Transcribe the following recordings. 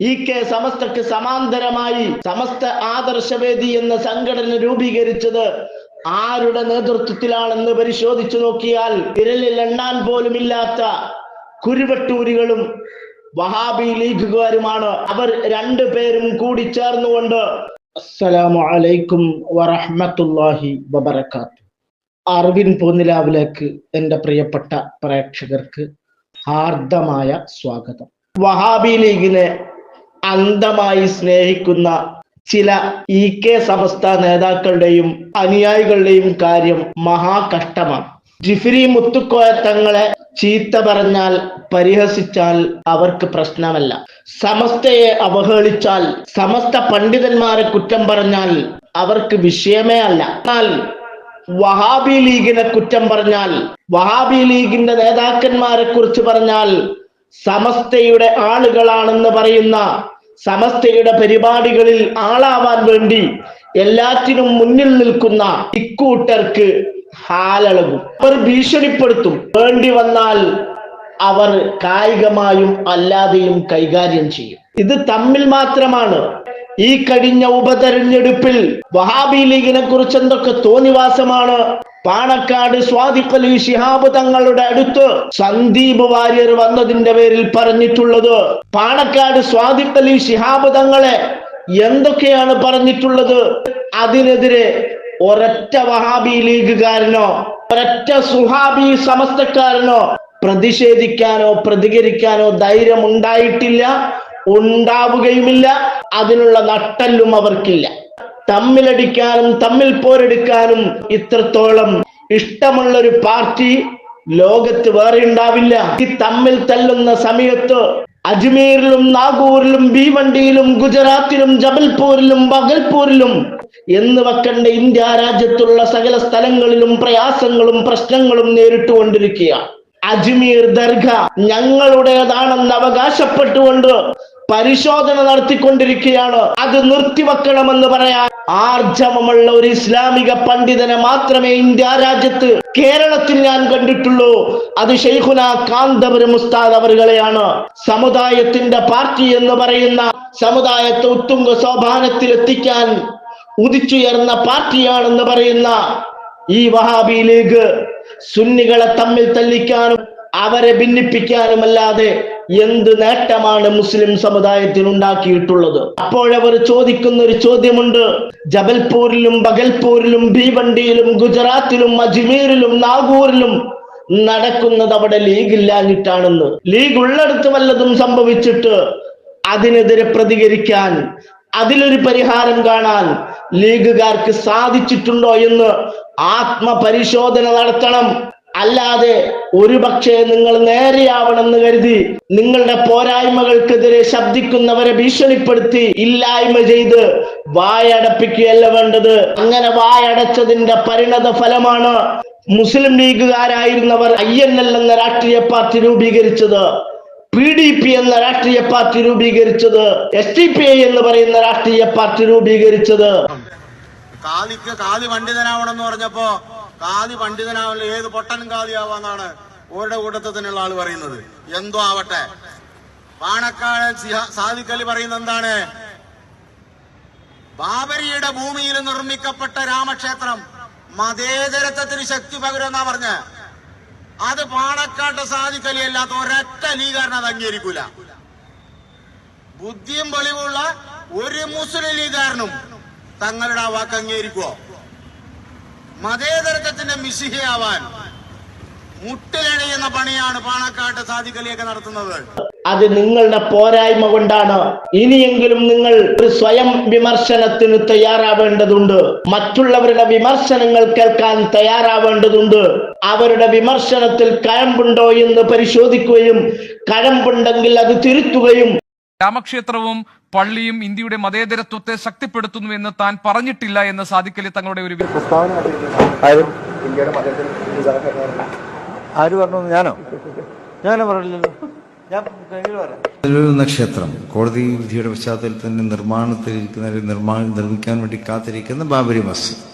E K സമസ്തക്ക് സമാന്തരമായി സമസ്ത ആദർശവേദി എന്ന സംഘടന രൂപീകരിച്ചത് ആരുടെ നേതൃത്വത്തിലാണെന്ന് പരിശോധിച്ചു നോക്കിയാൽ വിരലിൽ എണ്ണാൻ പോലുമില്ലാത്ത കുരുവട്ടൂരികളും വഹാബി ലീഗുകാരുമാണ്. അവർ രണ്ടു പേരും കൂടി ചേർന്നുകൊണ്ട് അസ്സലാമു അലൈക്കും വറഹ്മത്തുള്ളാഹി അറിവിൻ പൂനിലാവിലേക്ക് എന്റെ പ്രിയപ്പെട്ട പ്രേക്ഷകർക്ക് ഹാർദമായ സ്വാഗതം. വഹാബി ലീഗിനെ അന്ധമായി സ്നേഹിക്കുന്ന ചില ഇ കെ സമസ്ത നേതാക്കളുടെയും അനുയായികളുടെയും കാര്യം മഹാകഷ്ടമാണ്. ജിഫിരി മുത്തുക്കോയ തങ്ങളെ ചീത്ത പറഞ്ഞാൽ പരിഹസിച്ചാൽ അവർക്ക് പ്രശ്നമല്ല. സമസ്തയെ അവഹേളിച്ചാൽ സമസ്ത പണ്ഡിതന്മാരെ കുറ്റം പറഞ്ഞാൽ അവർക്ക് വിഷയമേ അല്ല. എന്നാൽ വഹാബി ലീഗിനെ കുറ്റം പറഞ്ഞാൽ വഹാബി ലീഗിന്റെ നേതാക്കന്മാരെ കുറിച്ച് പറഞ്ഞാൽ സമസ്തയുടെ ആളുകളാണെന്ന് പറയുന്ന സമസ്തയുടെ പരിപാടികളിൽ ആളാവാൻ വേണ്ടി എല്ലാറ്റിനും മുന്നിൽ നിൽക്കുന്ന ഇക്കൂട്ടർക്ക് ഹാലളകും. അവർ ഭീഷണിപ്പെടുത്തും. വേണ്ടി വന്നാൽ അവർ കായികമായും അല്ലാതെയും കൈകാര്യം ചെയ്യും. ഇത് തമ്മിൽ മാത്രമാണ്. ഈ കഴിഞ്ഞ ഉപതെരഞ്ഞെടുപ്പിൽ വഹാബി ലീഗിനെ കുറിച്ച് എന്തൊക്കെ തോന്നിവാസമാണ്? പാണക്കാട് സ്വാദിഖ് അലി ശിഹാബ് തങ്ങളുടെ അടുത്ത് സന്ദീപ് വാര്യർ വന്നതിന്റെ പേരിൽ പറഞ്ഞിട്ടുള്ളത്. പാണക്കാട് സ്വാദിഖ് അലി ശിഹാബ് തങ്ങളെ എന്തൊക്കെയാണ് പറഞ്ഞിട്ടുള്ളത്? അതിനെതിരെ ഒരൊറ്റ വഹാബി ലീഗുകാരനോ ഒരൊറ്റ സുഹാബി സമസ്തക്കാരനോ പ്രതിഷേധിക്കാനോ പ്രതികരിക്കാനോ ധൈര്യം ഉണ്ടായിട്ടില്ല ഉണ്ടാവുകയുമില്ല അതിനുള്ള നട്ടല്ലും അവർക്കില്ല. തമ്മിലടിക്കാനും തമ്മിൽ പോരെടുക്കാനും ഇത്രത്തോളം ഇഷ്ടമുള്ള ഒരു പാർട്ടി ലോകത്ത് വേറെ ഉണ്ടാവില്ല. ഈ തമ്മിൽ തല്ലുന്ന സമയത്ത് അജ്മീറിലും നാഗൂറിലും ഭീവണ്ടിയിലും ഗുജറാത്തിലും ജബൽപൂരിലും ബഗൽപൂരിലും എന്ന് വെക്കേണ്ട ഇന്ത്യ രാജ്യത്തുള്ള സകല സ്ഥലങ്ങളിലും പ്രയാസങ്ങളും പ്രശ്നങ്ങളും നേരിട്ടുകൊണ്ടിരിക്കുകയാണ്. അജ്മീർ ദർഗ ഞങ്ങളുടേതാണെന്ന് അവകാശപ്പെട്ടുകൊണ്ട് പരിശോധന നടത്തിക്കൊണ്ടിരിക്കുകയാണ്. അത് നിർത്തിവെക്കണമെന്ന് പറയാൻ ആർജവമുള്ള ഒരു ഇസ്ലാമിക പണ്ഡിതനെ മാത്രമേ ഇന്ത്യ രാജ്യത്ത് കേരളത്തിൽ ഞാൻ കണ്ടിട്ടുള്ളൂ. അത് ഷെയ്ഖുന കാന്തപുരം ഉസ്താദ് അവറുകളെയാണ്. സമുദായത്തിന്റെ പാർട്ടി എന്ന് പറയുന്ന സമുദായത്തെ ഉത്തുംഗ സോപാനത്തിൽ എത്തിക്കാൻ ഉദിച്ചുയർന്ന പാർട്ടിയാണെന്ന് പറയുന്ന ഈ വഹാബി ലീഗ് സുന്നികളെ തമ്മിൽ തല്ലിക്കാനും അവരെ ഭിന്നിപ്പിക്കാനുമല്ലാതെ എന്ത് നേട്ടമാണ് മുസ്ലിം സമുദായത്തിൽ ഉണ്ടാക്കിയിട്ടുള്ളത്? അപ്പോഴവർ ചോദിക്കുന്ന ഒരു ചോദ്യമുണ്ട്. ജബൽപൂരിലും ബഗൽപൂരിലും ഭീവണ്ടിയിലും ഗുജറാത്തിലും അജ്മീറിലും നാഗൂറിലും നടക്കുന്നത് അവിടെ ലീഗ് ഇല്ലാഞ്ഞിട്ടാണെന്ന് ലീഗ് ഉള്ളടത്ത് വല്ലതും സംഭവിച്ചിട്ട് അതിനെതിരെ പ്രതികരിക്കാൻ അതിലൊരു പരിഹാരം കാണാൻ ലീഗുകാർക്ക് സാധിച്ചിട്ടുണ്ടോ എന്ന് ആത്മപരിശോധന നടത്തണം. അല്ലാതെ ഒരു പക്ഷേ നിങ്ങൾ നേരെയാവണമെന്ന് കരുതി നിങ്ങളുടെ പോരായ്മകൾക്കെതിരെ ശബ്ദിക്കുന്നവരെ ഭീഷണിപ്പെടുത്തി ഇല്ലായ്മ ചെയ്ത് വായടപ്പിക്കുകയല്ല വേണ്ടത്. അങ്ങനെ വായടച്ചതിന്റെ പരിണത ഫലമാണ് മുസ്ലിം ലീഗുകാരായിരുന്നവർ ഐ എൻ എൽ എന്ന രാഷ്ട്രീയ പാർട്ടി രൂപീകരിച്ചത് പി ഡി പി എന്ന രാഷ്ട്രീയ പാർട്ടി രൂപീകരിച്ചത് എസ് ടി പി ഐ എന്ന് പറയുന്ന രാഷ്ട്രീയ പാർട്ടി രൂപീകരിച്ചത്. കാലിക്ക് കാലി പണ്ഡിതനാവണം എന്ന് പറഞ്ഞപ്പോ കാലി പണ്ഡിതനാവില്ല ഏത് പൊട്ടനും കാതിയാവാന്നാണ് ഓരുടെ കൂട്ടത്തിൽ തന്നെയുള്ള ആൾ പറയുന്നത്. എന്തോ ആവട്ടെ. പാണക്കാട് സാധിക്കലി പറയുന്ന എന്താണ്? ബാബരിയുടെ ഭൂമിയിൽ നിർമ്മിക്കപ്പെട്ട രാമക്ഷേത്രം മതേതരത്വത്തിന് ശക്തി പകരുമെന്നാ പറഞ്ഞ. അത് പാണക്കാട്ട് സാധിക്കലി അലി അല്ലാത്ത ഒരൊറ്റ ലീഗാരൻ അത് അംഗീകരിക്കൂല. ബുദ്ധിയും വെളിവുള്ള ഒരു മുസ്ലിം ലീഗാരനും തങ്ങളുടെ ആ വാക്ക് അംഗീകരിക്കുവോ? മതേതരത്വത്തിന്റെ മിശിഹയാവാൻ മുട്ടിലണിയുന്ന പണിയാണ് പാണക്കാട്ട് സാധിക്കലിയൊക്കെ നടത്തുന്നത്. അത് നിങ്ങളുടെ പോരായ്മ കൊണ്ടാണ്. ഇനിയെങ്കിലും നിങ്ങൾ ഒരു സ്വയം വിമർശനത്തിന് തയ്യാറാവേണ്ടതുണ്ട്. മറ്റുള്ളവരുടെ വിമർശനങ്ങൾ കേൾക്കാൻ തയ്യാറാവേണ്ടതുണ്ട്. അവരുടെ വിമർശനത്തിൽ കഴമ്പുണ്ടോ എന്ന് പരിശോധിക്കുകയും കഴമ്പുണ്ടെങ്കിൽ അത് തിരുത്തുകയും രാമക്ഷേത്രവും പള്ളിയും ഇന്ത്യയുടെ മതേതരത്വത്തെ ശക്തിപ്പെടുത്തുന്നു എന്ന് താൻ പറഞ്ഞിട്ടില്ല എന്ന് സാദിഖലി തങ്ങളുടെ ഒരു പ്രസ്താവന ആരും ആര് പറഞ്ഞു? ഞാനോ? ഞാനോ പറഞ്ഞില്ലല്ലോ. ഞാൻ ക്ഷേത്രം കോടതി വിധിയുടെ പശ്ചാത്തലത്തിൽ തന്നെ നിർമ്മാണത്തിലിരിക്കുന്ന നിർമ്മാണം നിർമ്മിക്കാൻ വേണ്ടി കാത്തിരിക്കുന്ന ബാബരി മസ്ജിദ്.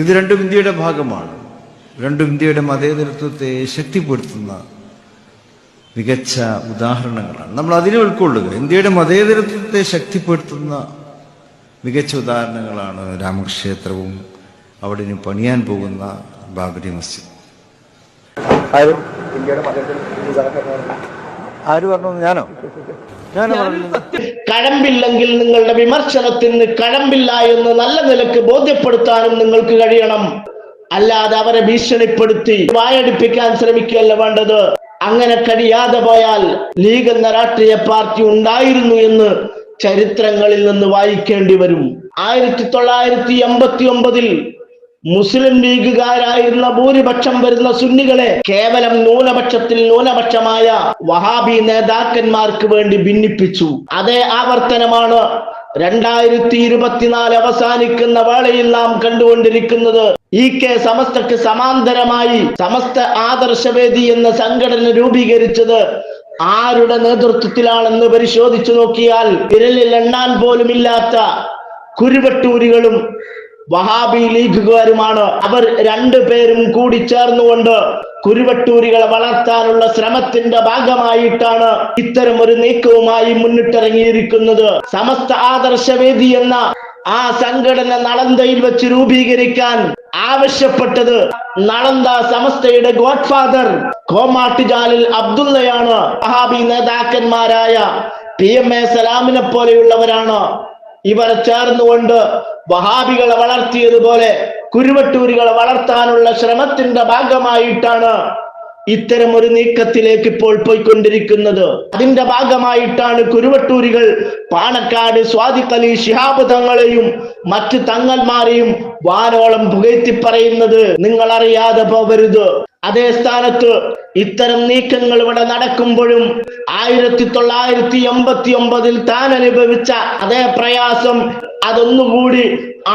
ഇത് രണ്ടും ഇന്ത്യയുടെ ഭാഗമാണ്. രണ്ടും ഇന്ത്യയുടെ മതേതരത്വത്തെ ശക്തിപ്പെടുത്തുന്ന മികച്ച ഉദാഹരണങ്ങളാണ്. നമ്മൾ അതിനെ ഉൾക്കൊള്ളുക. ഇന്ത്യയുടെ മതേതരത്വത്തെ ശക്തിപ്പെടുത്തുന്ന മികച്ച ഉദാഹരണങ്ങളാണ് രാമക്ഷേത്രവും അവിടെ ഇനി പണിയാൻ പോകുന്ന ബാബരി മസ്ജിദ്. ആര് പറഞ്ഞു? ഞാനോ? ഞാനോ കഴമ്പില്ലെങ്കിൽ നിങ്ങളുടെ വിമർശനത്തിന് കഴമ്പില്ല എന്ന് നല്ല നിലയ്ക്ക് ബോധ്യപ്പെടുത്താനും നിങ്ങൾക്ക് കഴിയണം. അല്ലാതെ അവരെ ഭീഷണിപ്പെടുത്തി വായടിപ്പിക്കാൻ ശ്രമിക്കുകയല്ല വേണ്ടത്. അങ്ങനെ കഴിയാതെ പോയാൽ ലീഗ് എന്ന രാഷ്ട്രീയ പാർട്ടി ഉണ്ടായിരുന്നു എന്ന് ചരിത്രങ്ങളിൽ നിന്ന് വായിക്കേണ്ടി വരും. ആയിരത്തി തൊള്ളായിരത്തി എൺപത്തി ഒമ്പതിൽ മുസ്ലിം ലീഗുകാരായിരുന്ന ഭൂരിപക്ഷം വരുന്ന സുന്നികളെ കേവലം ന്യൂനപക്ഷത്തിൽ ന്യൂനപക്ഷമായ വഹാബി നേതാക്കന്മാർക്ക് വേണ്ടി ഭിന്നിപ്പിച്ചു. അതേ ആവർത്തനമാണ് രണ്ടായിരത്തി ഇരുപത്തിനാല് അവസാനിക്കുന്ന വേളയിൽ നാം കണ്ടുകൊണ്ടിരിക്കുന്നത് ഇ കെ സമസ്തക്ക് സമാന്തരമായി സമസ്ത ആദർശവേദി എന്ന സംഘടന രൂപീകരിച്ചത് ആരുടെ നേതൃത്വത്തിലാണെന്ന് പരിശോധിച്ചു നോക്കിയാൽ വിരലിൽ എണ്ണാൻ പോലുമില്ലാത്ത കുരുവട്ടൂരികളും വഹാബി ലീഗുകാരുമാണ്. അവർ രണ്ടുപേരും കൂടി ചേർന്നുകൊണ്ട് കുരുവട്ടൂരികളെ വളർത്താനുള്ള ശ്രമത്തിന്റെ ഭാഗമായിട്ടാണ് ഇത്തരം ഒരു നീക്കവുമായി മുന്നിട്ടിറങ്ങിയിരിക്കുന്നത്. സമസ്ത ആദർശവേദി എന്ന ആ സംഘടന നളന്തയിൽ വെച്ച് രൂപീകരിക്കാൻ ആവശ്യപ്പെട്ടത് നളന്ത സമസ്തയുടെ ഗോഡ്ഫാദർ കോമാട്ടി ജാലിൽ അബ്ദുള്ളയാണ്. വഹാബി നേതാക്കന്മാരായ പി എം എ സലാമിനെ പോലെയുള്ളവരാണ്. ഇവരെ ചേർന്നുകൊണ്ട് വഹാബികളെ വളർത്തിയതുപോലെ കുരുവട്ടൂരികളെ വളർത്താനുള്ള ശ്രമത്തിന്റെ ഭാഗമായിട്ടാണ് ഇത്തരം ഒരു നീക്കത്തിലേക്ക് ഇപ്പോൾ പോയിക്കൊണ്ടിരിക്കുന്നത്. അതിന്റെ ഭാഗമായിട്ടാണ് കുരുവട്ടൂരികൾ പാണക്കാട് സ്വാദിഖലി ശിഹാബ് തങ്ങളെയും മറ്റു തങ്ങന്മാരെയും വാനോളം പുകഴ്ത്തി പറയുന്നത് നിങ്ങൾ അറിയാതെ പോവരുത്. അതേ സ്ഥാനത്ത് ഇത്തരം നീക്കങ്ങൾ ഇവിടെ നടക്കുമ്പോഴും ആയിരത്തി തൊള്ളായിരത്തി എൺപത്തി ഒമ്പതിൽ താൻ അനുഭവിച്ച അതേ പ്രയാസം അതൊന്നുകൂടി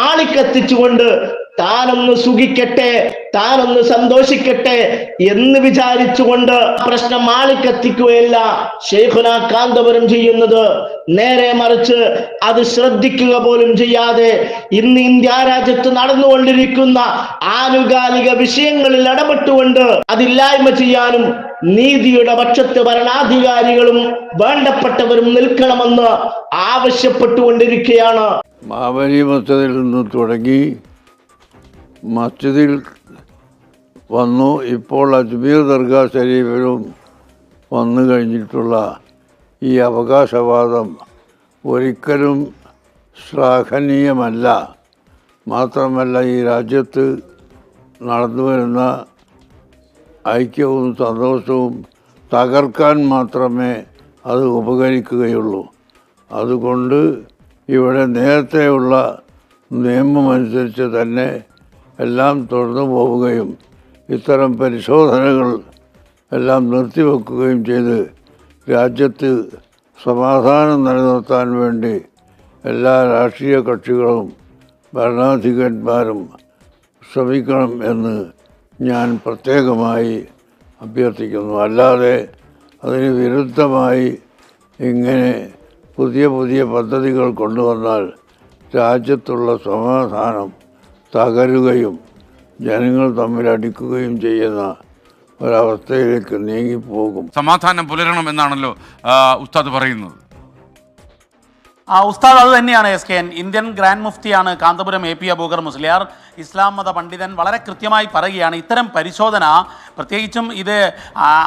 ആളിക്കത്തിച്ചുകൊണ്ട് താനൊന്ന് സുഖിക്കട്ടെ താനൊന്ന് സന്തോഷിക്കട്ടെ എന്ന് വിചാരിച്ചുകൊണ്ട് പ്രശ്നം ആളിക്കത്തിക്കുകയല്ല ഷെയ്ഖുന കാന്തപുരം ചെയ്യുന്നത്. നേരെ മറിച്ച് അത് ശ്രദ്ധിക്കുക പോലും ചെയ്യാതെ ഇന്ന് ഇന്ത്യ രാജ്യത്ത് നടന്നുകൊണ്ടിരിക്കുന്ന ആനുകാലിക വിഷയങ്ങളിൽ ഇടപെട്ടുകൊണ്ട് അതില്ലായ്മ ചെയ്യാനും നീതിയുടെ പക്ഷത്ത് ഭരണാധികാരികളും വേണ്ടപ്പെട്ടവരും നിൽക്കണമെന്ന് ആവശ്യപ്പെട്ടുകൊണ്ടിരിക്കുകയാണ്. മാവലി മസ്ജിദിൽ നിന്ന് തുടങ്ങി മസ്ജിദിൽ വന്നു. ഇപ്പോൾ അജ്മീർ ദർഗാ ശരീഫിലും വന്നു കഴിഞ്ഞിട്ടുള്ള ഈ അവകാശവാദം ഒരിക്കലും ശ്ലാഘനീയമല്ല. മാത്രമല്ല ഈ രാജ്യത്ത് നടന്നു വരുന്ന ഐക്യവും സന്തോഷവും തകർക്കാൻ മാത്രമേ അത് ഉപകരിക്കുകയുള്ളൂ. അതുകൊണ്ട് ഇവിടെ നേരത്തെയുള്ള നിയമമനുസരിച്ച് തന്നെ എല്ലാം തുടർന്നു പോവുകയും ഇത്തരം പരിശോധനകൾ എല്ലാം നിർത്തിവെക്കുകയും ചെയ്ത് രാജ്യത്ത് സമാധാനം നിലനിർത്താൻ വേണ്ടി എല്ലാ രാഷ്ട്രീയ കക്ഷികളും ഭരണാധികന്മാരും ശ്രമിക്കണം എന്ന് ഞാൻ പ്രത്യേകമായി അഭ്യർത്ഥിക്കുന്നു. അല്ലാതെ അതിന് വിരുദ്ധമായി ഇങ്ങനെ പുതിയ പുതിയ പദ്ധതികൾ കൊണ്ടുവന്നാൽ രാജ്യത്തുള്ള സമാധാനം തകരുകയും ജനങ്ങൾ തമ്മിൽ അടിക്കുകയും ചെയ്യുന്ന ഒരവസ്ഥയിലേക്ക് നീങ്ങിപ്പോകും. സമാധാനം പുലരണം എന്നാണല്ലോ ഉസ്താദ് പറയുന്നത്. ഉസ്താദ് അത് തന്നെയാണ് S K N. Indian grand മുഫ്തിയാണ് Kanthapuram A P Aboobacker Musliyar. ഇസ്ലാം മത പണ്ഡിതൻ വളരെ കൃത്യമായി പറയുകയാണ് ഇത്തരം പരിശോധന പ്രത്യേകിച്ചും ഇത്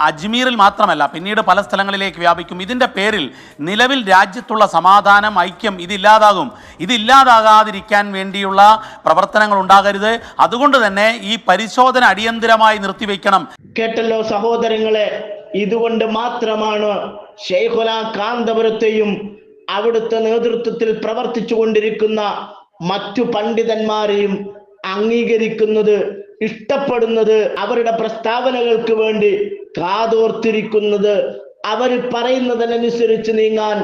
അജ്മീറിൽ മാത്രമല്ല പിന്നീട് പല സ്ഥലങ്ങളിലേക്ക് വ്യാപിക്കും. ഇതിന്റെ പേരിൽ നിലവിൽ രാജ്യത്തുള്ള സമാധാനം ഐക്യം ഇതില്ലാതാകും. ഇതില്ലാതാകാതിരിക്കാൻ വേണ്ടിയുള്ള പ്രവർത്തനങ്ങൾ ഉണ്ടാകരുത്. അതുകൊണ്ട് തന്നെ ഈ പരിശോധന അടിയന്തിരമായി നിർത്തിവെക്കണം. കേട്ടല്ലോ സഹോദരങ്ങളെ ഇതുകൊണ്ട് മാത്രമാണ് ഷെയ്ഖുല കാന്തപുരത്തെയും അവിടുത്തെ നേതൃത്വത്തിൽ പ്രവർത്തിച്ചു കൊണ്ടിരിക്കുന്ന മറ്റു പണ്ഡിതന്മാരെയും അംഗീകരിക്കുന്നത് ഇഷ്ടപ്പെടുന്നത് അവരുടെ പ്രസ്താവനകൾക്ക് വേണ്ടി കാതോർത്തിരിക്കുന്നത് അവർ പറയുന്നതിനനുസരിച്ച് നീങ്ങാൻ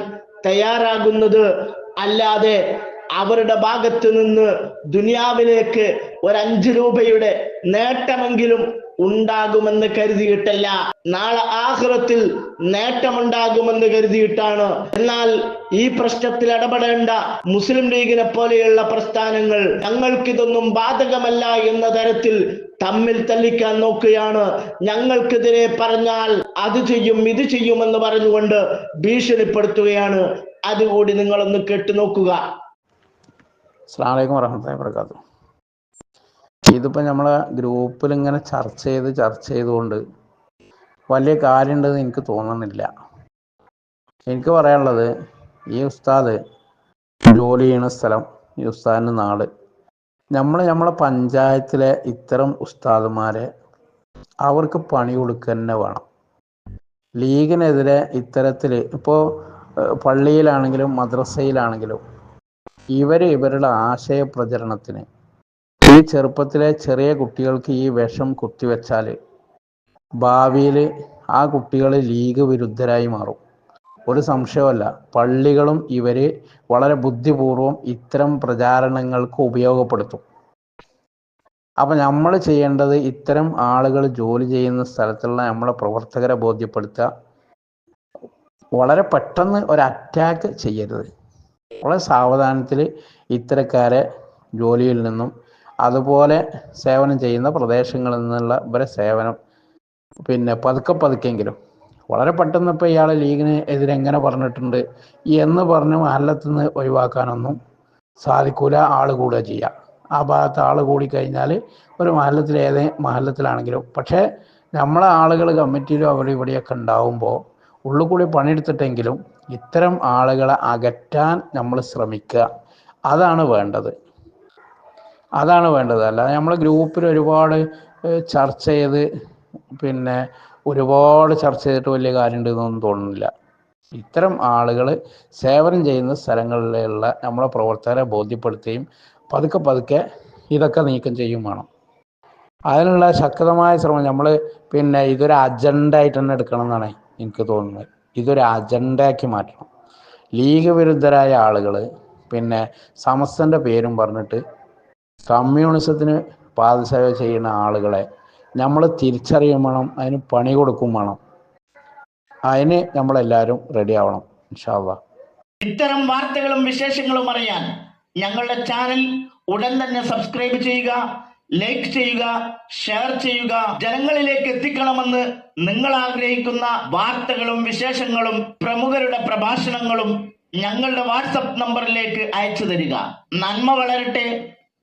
തയ്യാറാകുന്നത് അല്ലാതെ അവരുടെ ഭാഗത്ത് നിന്ന് ദുനിയാവിലേക്ക് ഒരു അഞ്ച് രൂപയുടെ നേട്ടമെങ്കിലും ഉണ്ടാകുമെന്ന് കരുതിയിട്ടല്ല. നാളെ ആഹ്റത്തിൽ നേട്ടമുണ്ടാകുമെന്ന് കരുതിയിട്ടാണ്. എന്നാൽ ഈ പ്രശ്നത്തിൽ ഇടപെടേണ്ട മുസ്ലിം ലീഗിനെ പോലെയുള്ള പ്രസ്ഥാനങ്ങൾ ഞങ്ങൾക്കിതൊന്നും ബാധകമല്ല എന്ന തരത്തിൽ തമ്മിൽ തല്ലിക്കാൻ നോക്കുകയാണ്. ഞങ്ങൾക്കെതിരെ പറഞ്ഞാൽ അത് ചെയ്യും ഇത് ചെയ്യുമെന്ന് പറഞ്ഞുകൊണ്ട് ഭീഷണിപ്പെടുത്തുകയാണ്. അതുകൂടി നിങ്ങളൊന്ന് കേട്ടു നോക്കുക അസ്സാം വലൈക്കും വരഹമുല്ലാ വർക്കാത്തു ഇതിപ്പോൾ നമ്മളെ ഗ്രൂപ്പിൽ ഇങ്ങനെ ചർച്ച ചെയ്ത് ചർച്ച ചെയ്തുകൊണ്ട് വലിയ കാര്യമുണ്ടെന്ന് എനിക്ക് തോന്നുന്നില്ല. എനിക്ക് പറയാനുള്ളത് ഈ ഉസ്താദ് ജോലി ചെയ്യുന്ന സ്ഥലം ഈ ഉസ്താദിന്റെ നാട്. നമ്മൾ നമ്മളെ പഞ്ചായത്തിലെ ഇത്തരം ഉസ്താദുമാരെ അവർക്ക് പണി കൊടുക്കുക തന്നെ വേണം. ലീഗിനെതിരെ ഇത്തരത്തിൽ ഇപ്പോൾ പള്ളിയിലാണെങ്കിലും മദ്രസയിലാണെങ്കിലും ഇവർ ഇവരുടെ ആശയ പ്രചരണത്തിന് ഈ ചെറുപ്പത്തിലെ ചെറിയ കുട്ടികൾക്ക് ഈ വിഷം കുത്തിവെച്ചാൽ ഭാവിയിൽ ആ കുട്ടികൾ ലീഗ് വിരുദ്ധരായി മാറും. ഒരു സംശയമല്ല. പള്ളികളും ഇവർ വളരെ ബുദ്ധിപൂർവം ഇത്തരം പ്രചാരണങ്ങൾക്ക് ഉപയോഗപ്പെടുത്തും. അപ്പം നമ്മൾ ചെയ്യേണ്ടത് ഇത്തരം ആളുകൾ ജോലി ചെയ്യുന്ന സ്ഥലത്തുള്ള നമ്മളെ പ്രവർത്തകരെ ബോധ്യപ്പെടുത്തുക. വളരെ പെട്ടെന്ന് ഒരു അറ്റാക്ക് ചെയ്യരുത്. വളരെ സാവധാനത്തിൽ ഇത്തരക്കാരെ ജോലിയിൽ നിന്നും അതുപോലെ സേവനം ചെയ്യുന്ന പ്രദേശങ്ങളിൽ നിന്നുള്ള ഇവരെ സേവനം. പിന്നെ പതുക്കെ പതുക്കെങ്കിലും. വളരെ പെട്ടെന്ന് ഇപ്പോൾ ഇയാൾ ലീഗിന് എതിരെ എങ്ങനെ പറഞ്ഞിട്ടുണ്ട്? എന്ന് പറഞ്ഞ് മഹല്ലത്തിൽ നിന്ന് ഒഴിവാക്കാനൊന്നും സാധിക്കൂല. ആൾ കൂടുക ചെയ്യുക ആ ഭാഗത്ത് ആൾ കൂടിക്കഴിഞ്ഞാൽ ഒരു മഹല്ലത്തിൽ ഏതേ മഹല്ലത്തിലാണെങ്കിലും. പക്ഷേ നമ്മളെ ആളുകൾ കമ്മിറ്റിയിലും അവിടെ ഇവിടെയൊക്കെ ഉണ്ടാവുമ്പോൾ ഉള്ളിൽ കൂടി പണിയെടുത്തിട്ടെങ്കിലും ഇത്തരം ആളുകളെ അകറ്റാൻ നമ്മൾ ശ്രമിക്കുക. അതാണ് വേണ്ടത്. അതാണ് വേണ്ടത്. അല്ലാതെ നമ്മൾ ഗ്രൂപ്പിൽ ഒരുപാട് ചർച്ച ചെയ്ത് പിന്നെ ഒരുപാട് ചർച്ച ചെയ്തിട്ട് വലിയ കാര്യമുണ്ടെന്നൊന്നും തോന്നുന്നില്ല. ഇത്തരം ആളുകൾ സേവനം ചെയ്യുന്ന സ്ഥലങ്ങളിലുള്ള നമ്മളെ പ്രവർത്തകരെ ബോധ്യപ്പെടുത്തുകയും പതുക്കെ പതുക്കെ ഇതൊക്കെ നീക്കം ചെയ്യും വേണം. അതിനുള്ള ശക്തമായ ശ്രമം നമ്മൾ പിന്നെ ഇതൊരു അജണ്ട ആയിട്ട് തന്നെ എടുക്കണം എന്നാണ് എനിക്ക് തോന്നുന്നത്. ഇതൊരു അജണ്ടയാക്കി മാറ്റണം. ലീഗ് വിരുദ്ധരായ ആളുകൾ പിന്നെ സമസ്തന്റെ പേരും പറഞ്ഞിട്ട് കമ്മ്യൂണിസത്തിന് പാദസേവ ചെയ്യുന്ന ആളുകളെ നമ്മൾ തിരിച്ചറിയും വേണം അതിന് പണി കൊടുക്കും വേണം. അതിന് നമ്മളെല്ലാവരും റെഡി ആവണം ഇൻഷാല്ല ഇത്തരം വാർത്തകളും വിശേഷങ്ങളും അറിയാൻ ഞങ്ങളുടെ ചാനൽ ഉടൻ തന്നെ സബ്സ്ക്രൈബ് ചെയ്യുക ലൈക്ക് ചെയ്യുക ഷെയർ ചെയ്യുക. ജനങ്ങളിലേക്ക് എത്തിക്കണമെന്ന് നിങ്ങൾ ആഗ്രഹിക്കുന്ന വാർത്തകളും വിശേഷങ്ങളും പ്രമുഖരുടെ പ്രഭാഷണങ്ങളും ഞങ്ങളുടെ വാട്സപ്പ് നമ്പറിലേക്ക് അയച്ചു തരിക. നന്മ വളരട്ടെ.